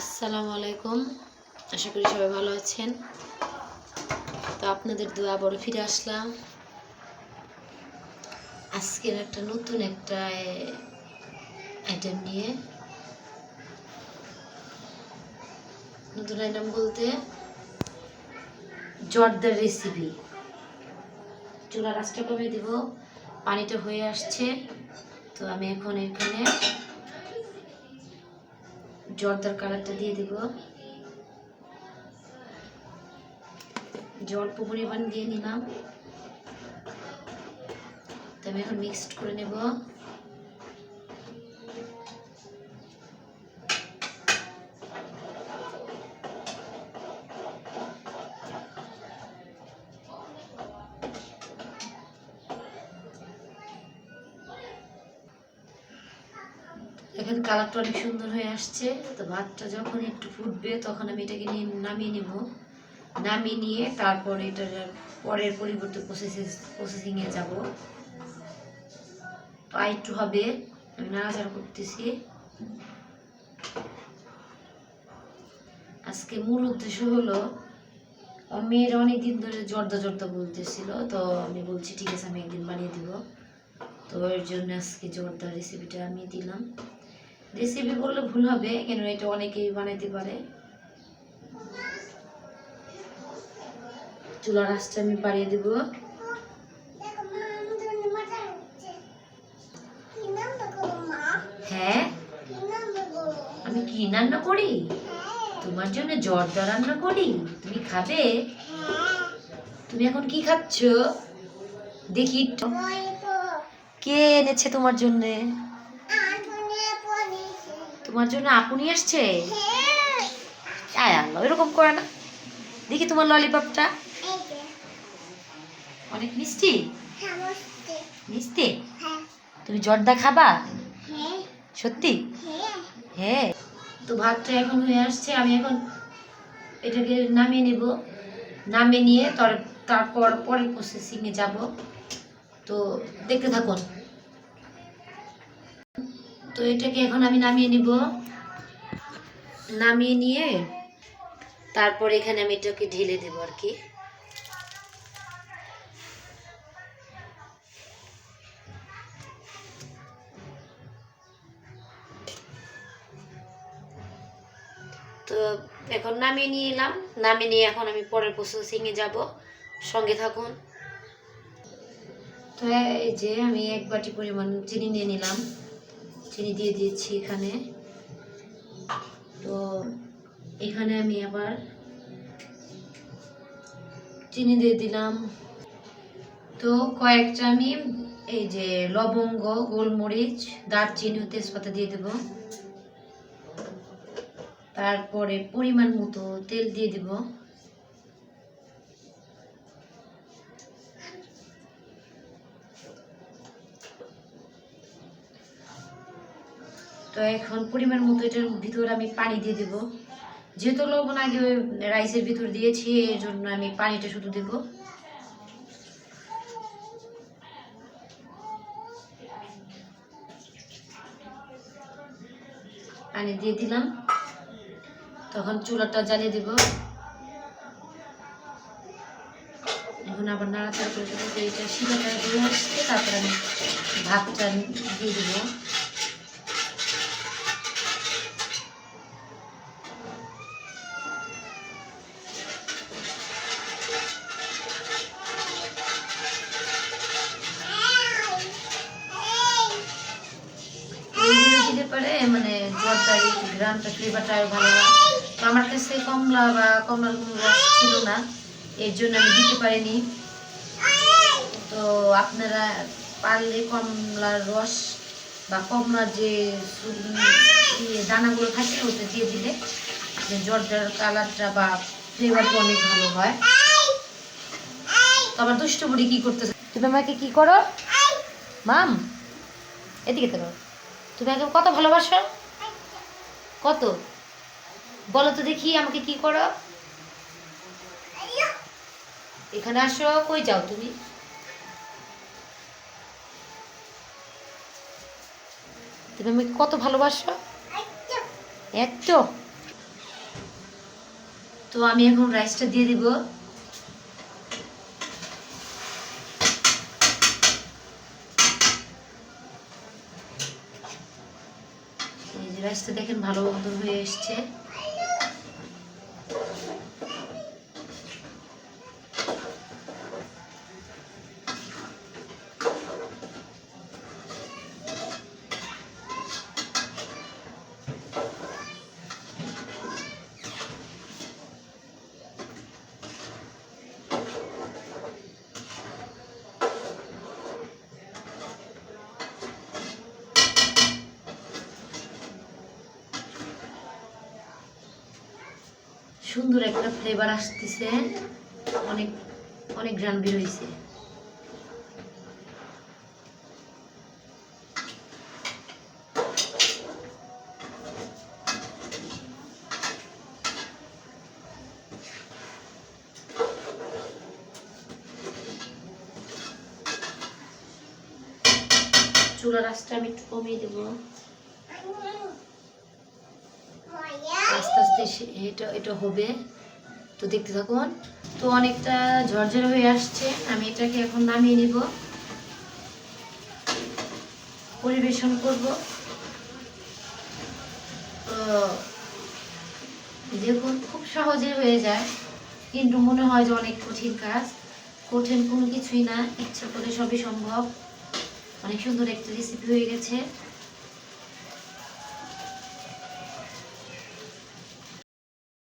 আসসালামু আলাইকুম। আশা করি সবাই ভালো আছেন। তো আপনাদের দোয়া আবারও ফিরে আসলাম। আজকের একটা নতুন একটা আইটেম নিয়ে। নতুন আইটেম বলতে জর্দার রেসিপি চুলা রাস্তা কমে দিব। পানিটা হয়ে আসছে। তো আমি এখন এখানে জর্দার কালারটা দিয়ে দেব। জল পরিমাণ দিয়ে নিলাম। তো আমি এখন মিক্সড করে নেব। এখানে কালারটা অনেক সুন্দর হয়ে আসছে। তো ভাতটা যখন একটু ফুটবে, তখন আমি এটাকে নিয়ে নামিয়ে নেব। নামিয়ে নিয়ে তারপর এটার পরের পরিবর্তে প্রসেসে প্রসেসিংয়ে যাব। তো একটু হবে, আমি নাড়াচাড়া করতেছি। আজকে মূল উদ্দেশ্য হলো মেয়েরা অনেক দিন ধরে জর্দা জর্দা বলতেছিল, তো আমি বলছি, ঠিক আছে, আমি একদিন বানিয়ে দিব। তো এর জন্য আজকে জর্দার রেসিপিটা আমি দিলাম। রেসিপি বললে ভুল হবে কেন এটা অনেকেই বানাইতে পারে। চুলার আঁচটা আমি বাড়িয়ে দেব। হ্যাঁ? আমি কি রান্না করি? তোমার জন্য জর্দা রান্না করি? তুমি খাবে? তুমি এখন কি খাচ্ছ? দেখি কে এনেছে তোমার জন্যে? তোমার জন্য আপনি আসছে? আয় আল্লাহ, এরকম করে না। দেখি তোমার ললিপপটা। অনেক মিষ্টি? মিষ্টি? তুমি জর্দা খাবা? সত্যি? হ্যাঁ। তো ভাতটা এখন হয়ে আসছে, আমি এখন এটাকে নামিয়ে নেব। নামিয়ে নিয়ে তার তারপর পরের প্রসেসিংয়ে যাব। তো দেখতে থাকুন। তো এটাকে এখন আমি নামিয়ে নিব। নামিয়ে নিয়ে তারপর এখানে আমি এটাকে ঢেলে দেবো আর কি। তো এখন নামিয়ে নিয়ে এলাম। নামিয়ে নিয়ে এখন আমি পরের প্রসেসিংয়ে যাব। সঙ্গে থাকুন। তো এই যে আমি এক বাটি পরিমাণ চিনি নিয়ে নিলাম। চিনি দিয়ে দিয়েছি এখানে। তো এখানে আমি আবার চিনি দিয়ে দিলাম। তো কয়েকটা আমি এই যে লবঙ্গ, গোলমরিচ, দারচিনি ও তেজপাতা দিয়ে দেব। তারপরে পরিমাণ মতো তেল দিয়ে দেব। তো এখন পরিমাণ মতো এটার ভিতর আমি পানি দিয়ে দেব। যেহেতু লবণ আগে ওই রাইসের ভিতর দিয়েছি, এর জন্য আমি পানিটা শুধু দেব। পানি দিয়ে দিলাম। তখন চুলাটা জ্বালিয়ে দেব। এখন আবার নাড়াচাড়া করে দেবো এটা শিলাটা হয়ে আসছে, তারপর আমি ভাতটা দিয়ে দেবো। জর্দার এই গ্রামটা ফ্লেভারটা ভালো তো আমার কাছে কমলা বা কমলার কোনো রস ছিল না, এর জন্য আমি দিতে পারিনি। তো আপনারা পারলে কমলার রস বা কমলার যে দানাগুলো থাকে, ওতে দিয়ে দিলে যে জর্দার কালারটা বা ফ্লেভারটা অনেক ভালো হয়। তো আমার দুষ্ট বুড়ি কি করতেছে? তুমি আমাকে কি করো? মাম, এদিকে তো তুমি আমাকে কত ভালোবাসো? কত? বলো তো দেখি আমাকে কি করো। এখানে আসো কই যাও তুমি? তুমি আমাকে কত ভালোবাসো? এত তো আমি এখন রাইসটা দিয়ে দিব। রাইসটা দেখেন ভালো মতন হয়ে এসছে। সুন্দর একটা ফ্লেভার আসতেছে। অনেক অনেক গ্রান হয়েছে চুলার আঁচটা আমি একটু কমিয়ে দেবো। আস্তে আস্তে এটা এটা হবে। তো দেখতে থাকুন। তো অনেকটা ঝরঝরে হয়ে আসছে। আমি এটাকে এখন নামিয়ে নিব। পরিবেশন করব। তো দেখুন, খুব সহজে হয়ে যায়। কিন্তু মনে হয় যে অনেক কঠিন কাজ। কঠিন কোনো কিছুই না। ইচ্ছা করে সবই সম্ভব। অনেক সুন্দর একটা রেসিপি হয়ে গেছে।